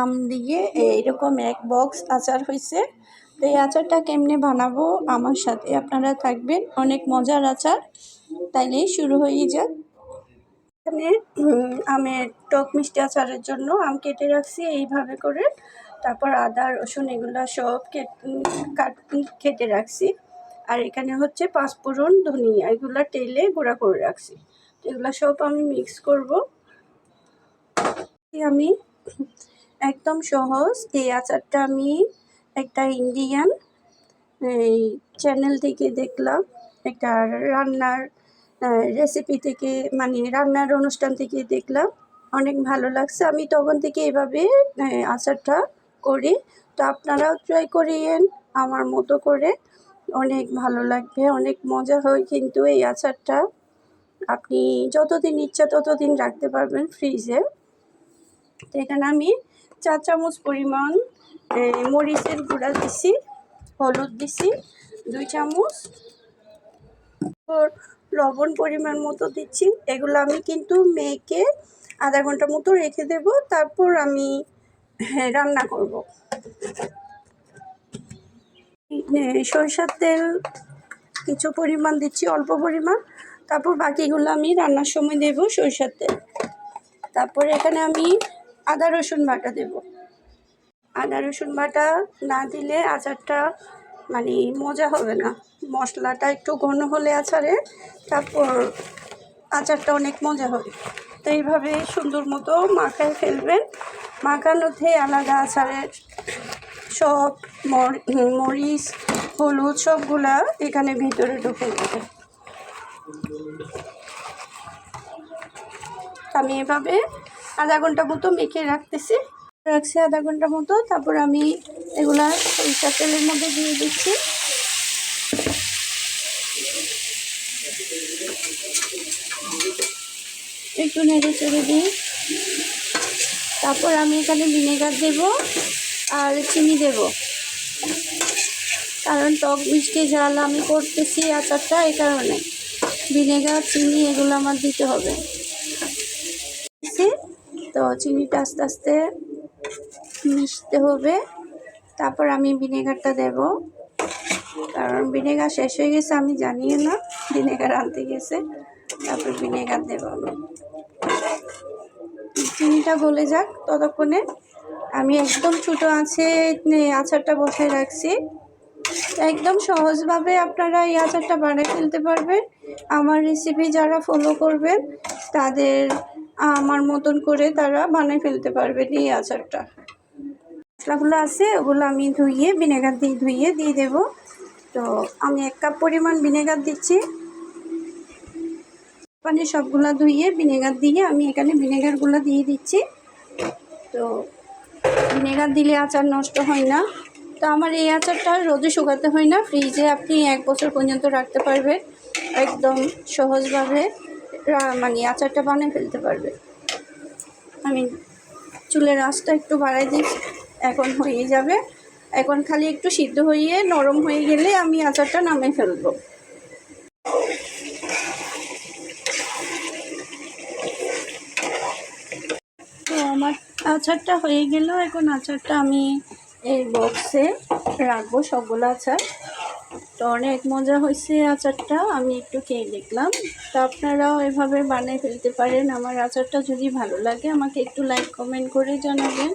আম দিয়ে এইরকম এক বক্স আচার হয়েছে তো এই আচারটা কেমনে বানাবো আমার সাথে আপনারা থাকবেন। অনেক মজার আচার। তাইলে শুরু হয়ে যাক। এখানে আমের টক মিষ্টি আচারের জন্য আম কেটে রাখছি এইভাবে করে। তারপর আদা, রসুন এগুলো সব কেটে রাখছি। আর এখানে হচ্ছে পাঁচফোড়ন ধনিয়া এগুলো তেলে গুঁড়া করে রাখছি। তো এগুলো সব আমি মিক্স করব। আমি একদম সহজ। এই আচারটা আমি একটা ইন্ডিয়ান এই চ্যানেল থেকে দেখলাম। একটা রান্নার রেসিপি থেকে মানে রান্নার অনুষ্ঠান থেকে দেখলাম। অনেক ভালো লাগছে। আমি তখন থেকে এভাবে আচারটা করি। তো আপনারাও ট্রাই করিয়েন, আমার মতো করে। অনেক ভালো লাগবে, অনেক মজা হয় কিন্তু এই আচারটা। আপনি যতদিন ইচ্ছা ততদিন রাখতে পারবেন ফ্রিজে তো এখানে আমি চা চামচ পরিমাণ মরিচের গুঁড়া দিছি হলুদ দিছি দুই চামচ। লবণ পরিমাণ মতো দিচ্ছি। এগুলো আমি কিন্তু মেয়েকে আধা ঘণ্টা মতো রেখে দেব। তারপর আমি হ্যাঁ, রান্না করব। সরিষার তেল কিছু পরিমাণ দিচ্ছি অল্প পরিমাণ। তারপর বাকিগুলো আমি রান্নার সময় দেব সরিষার তেল। তারপর এখানে আমি আদা রসুন বাটা দেব। আদা রসুন বাটা না দিলে আচারটা মানে মজা হবে না। মশলাটা একটু ঘন হলে আচারে তারপর আচারটা অনেক মজা হবে। তো এইভাবে সুন্দর মতো মাখায় ফেলবেন। মাখানোতে আলাদা আচারের সব মরিচ, হলুদ সবগুলা এখানে ভিতরে ঢুকে যাবে। আমি এভাবে আধা ঘণ্টা মতো মেখে রাখতেছি। রাখছি আধা ঘণ্টা মতো, তারপর আমি এগুলা সরিষার তেলের মধ্যে দিয়ে দিচ্ছি। একটু নেড়ে চেড়ে দিই। তারপর আমি এখানে ভিনেগার দেব আর চিনি দেব। কারণ টক মিষ্টি ঝাল আমি করতেছি আচারটা এই কারণে। ভিনেগার, চিনি এগুলো আমার দিতে হবে। তো চিনিটা আস্তে আস্তে মিশতে হবে। তারপর আমি ভিনেগারটা দেব। কারণ ভিনেগার শেষ হয়ে গেছে, আমি জানিও না, ভিনেগার আনতে গেছে। তারপর ভিনেগার দেব আমি। চিনিটা গলে যাক ততক্ষণে। আমি একদম ছোটো আছে আচারটা বসায় রাখছি। একদম সহজভাবে আপনারা এই আচারটা বানিয়ে ফেলতে পারবেন। আমার রেসিপি যারা ফলো করবেন, তাদের আমার মতন করে তারা বানিয়ে ফেলতে পারবেন এই আচারটা। মশলাগুলো আছে, ওগুলো আমি ধুইয়ে ভিনেগার দিয়ে ধুইয়ে দিয়ে দেব। তো আমি এক কাপ পরিমাণ ভিনেগার দিচ্ছি। পানি সবগুলো ধুইয়ে ভিনেগার দিয়ে আমি এখানে ভিনেগারগুলো দিয়ে দিচ্ছি। তো ভিনেগার দিলে আচার নষ্ট হয় না। তো আমার এই আচারটা রোদে শুকাতে হয় না। ফ্রিজে আপনি এক বছর পর্যন্ত রাখতে পারবেন। একদম সহজভাবে। মানে আচারটা বানিয়ে ফেলতে পারবে। আমি চুলের আঁচটা একটু বাড়াই দিচ্ছি এখন হয়ে যাবে। এখন খালি একটু সিদ্ধ হয়ে নরম হয়ে গেলে আমি আচারটা নামে ফেলব। তো আমার আচারটা হয়ে গেল। এখন আচারটা আমি এই বক্সে রাখব, সবগুলো আচার। তো অনেক মজা হয়েছে আচারটা, আমি একটু খেয়ে দেখলাম। তো আপনারাও এভাবে বানিয়ে ফেলতে পারেন। আমার আচারটা যদি ভালো লাগে, আমাকে একটু লাইক কমেন্ট করে জানাবেন।